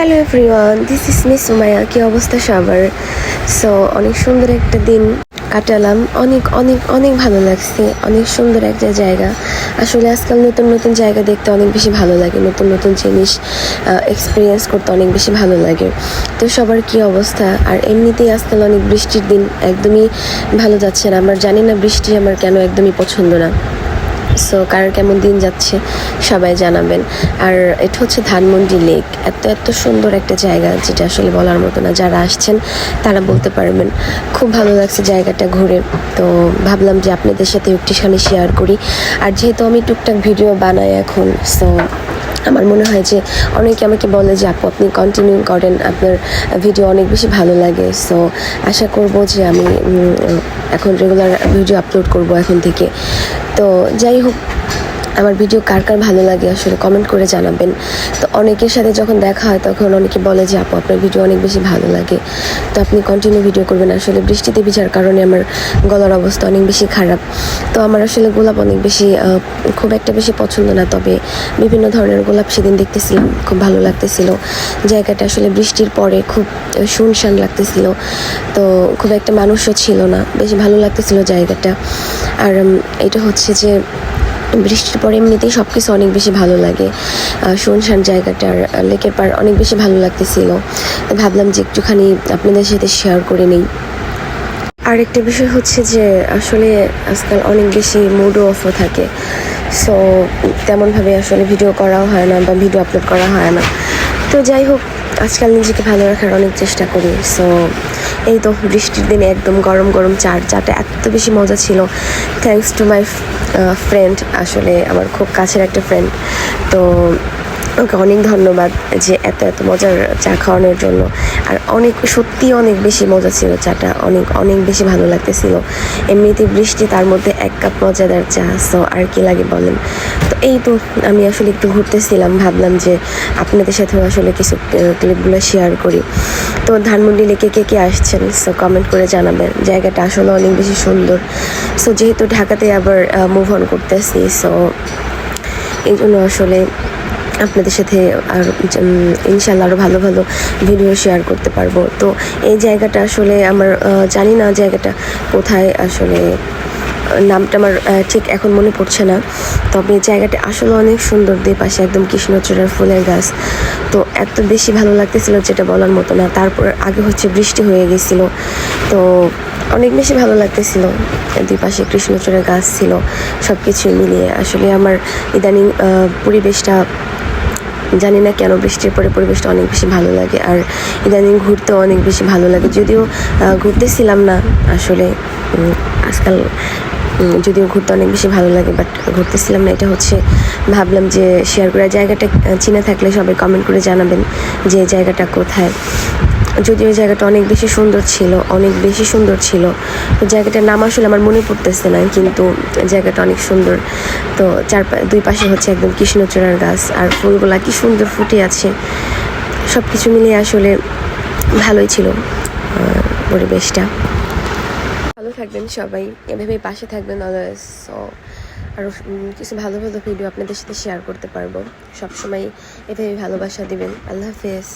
Hello everyone this is miss Sumaya কি অবস্থা সবার? সো অনেক সুন্দর একটা দিন কাটালাম। অনেক অনেক অনেক ভালো লাগছে। অনেক সুন্দর একটা জায়গা। আসলে আজকাল নতুন নতুন জায়গা দেখতে অনেক বেশি ভালো লাগে। নতুন নতুন জিনিস এক্সপিরিয়েন্স করতে অনেক বেশি ভালো লাগে। তো সবার কি অবস্থা? আর এমনিতেই আজকাল অনেক বৃষ্টির দিন একদমই ভালো যাচ্ছে না। আমার জানি না বৃষ্টি আমার কেন একদমই পছন্দ না। সো কার কেমন দিন যাচ্ছে, সবাই জানাবেন। আর এটা হচ্ছে ধানমন্ডি লেক। এত এত সুন্দর একটা জায়গা, যেটা আসলে বলার মতো না। যারা আসছেন, তারা বলতে পারবেন, খুব ভালো লাগছে জায়গাটা ঘুরে। তো, ভাবলাম যে আপনাদের সাথে একটুখানি শেয়ার করি। আর যেহেতু আমি টুকটাক ভিডিও বানাই এখন সো আমার মনে হয় যে অনেকে আমাকে বলে যে, আপু, আপনি কন্টিনিউ করেন, আপনার ভিডিও অনেক বেশি ভালো লাগে। সো আশা করব যে আমি এখন রেগুলার ভিডিও আপলোড করব এখন থেকে। তো যাই হোক আমার ভিডিও কার কার ভালো লাগে আসলে কমেন্ট করে জানাবেন। তো অনেকের সাথে যখন দেখা হয়, তখন অনেকে বলে যে, আপু, আপনার ভিডিও অনেক বেশি ভালো লাগে। তো আপনি কন্টিনিউ ভিডিও করবেন। আসলে বৃষ্টিতে ভিজার কারণে আমার গলার অবস্থা অনেক বেশি খারাপ। তো আমার আসলে গোলাপ অনেক বেশি খুব একটা বেশি পছন্দ না। তবে বিভিন্ন ধরনের গোলাপ সেদিন দেখতেছিলাম, খুব ভালো লাগতেছিল। জায়গাটা আসলে বৃষ্টির পরে খুব শুনশান লাগতেছিল। তো খুব একটা মানুষও ছিল না। বেশ ভালো লাগতেছিল জায়গাটা। আর এটা হচ্ছে যে বৃষ্টির পরে এমনিতেই সব কিছু অনেক বেশি ভালো লাগে। শুনশান জায়গাটার লেকের পার অনেক বেশি ভালো লাগতেছিল। ভাবলাম যে একটুখানি আপনাদের সাথে শেয়ার করে নিই। আরেকটা বিষয় হচ্ছে যে, আসলে আজকাল অনেক বেশি মুডও অফও থাকে। সো তেমনভাবে আসলে ভিডিও করাও হয় না বা ভিডিও আপলোড করা হয় না। তো যাই হোক আজকাল নিজেকে ভালো রাখার অনেক চেষ্টা করি সো এই তো বৃষ্টির দিনে একদম গরম গরম চার চাটা এত বেশি মজা ছিল। থ্যাংকস টু মাই ফ্রেন্ড আসলে আমার খুব কাছের একটা ফ্রেন্ড তো ওকে অনেক ধন্যবাদ যে এত এত মজার চা খাওয়ানোর জন্য। আর অনেক, সত্যি অনেক বেশি মজা ছিল চাটা, অনেক অনেক বেশি ভালো লাগতেছিল। এমনিতে বৃষ্টি, তার মধ্যে এক কাপ মজাদার চা, সো আর কি লাগে বলেন? তো এই তো আমি আসলে একটু ঘুরতেছিলাম, ভাবলাম যে আপনাদের সাথেও আসলে কিছু ক্লিপগুলো শেয়ার করি। তো ধানমন্ডি লেকে কে কে আসছেন? সো কমেন্ট করে জানাবেন। জায়গাটা আসলে অনেক বেশি সুন্দর। সো যেহেতু ঢাকাতে আবার মুভ অন করতেছি, সো এই জন্য আসলে আপনাদের সাথে আর ইনশাল্লাহ আরও ভালো ভালো ভিডিও শেয়ার করতে পারব। তো এই জায়গাটা আসলে আমার জানি না জায়গাটা কোথায় আসলে নামটা আমার ঠিক এখন মনে পড়ছে না। তবে জায়গাটা আসলে অনেক সুন্দর দুই পাশে একদম কৃষ্ণচূড়ার ফুলের গাছ। তো এত বেশি ভালো লাগতেছিল যেটা বলার মতো না। তারপর আগে হচ্ছে বৃষ্টি হয়ে গেছিল। তো অনেক বেশি ভালো লাগতেছিল। দুই পাশে কৃষ্ণচূড়ার গাছ ছিল। সব কিছু মিলিয়ে আসলে আমার ইদানিং পরিবেশটা জানি না কেন বৃষ্টির পরে পরিবেশটা অনেক বেশি ভালো লাগে আর ইদানিং ঘুরতে অনেক বেশি ভালো লাগে। যদিও ঘুরতেছিলাম না আসলে আজকাল যদিও ঘুরতে অনেক বেশি ভালো লাগে বাট ঘুরতেছিলাম না। এটা হচ্ছে, ভাবলাম যে শেয়ার করা জায়গাটা চিনে থাকলে সবাই কমেন্ট করে জানাবেন যে জায়গাটা কোথায়। যদিও জায়গাটা অনেক বেশি সুন্দর ছিল, অনেক বেশি সুন্দর ছিল। তো জায়গাটার নাম আসলে আমার মনে পড়তেছে না, কিন্তু জায়গাটা অনেক সুন্দর। তো চার দুই পাশে হচ্ছে একদম কৃষ্ণচূড়ার গাছ, আর ফুলগুলা কি সুন্দর ফুটে আছে। সব কিছু মিলিয়ে আসলে ভালোই ছিল পরিবেশটা। ভালো থাকবেন সবাই, এভাবেই পাশে থাকবেন অলওয়েজ আরও কিছু ভালো ভালো ভিডিও আপনাদের সাথে শেয়ার করতে পারব। সবসময় এভাবেই ভালোবাসা দিবেন। আল্লাহ হাফেজ।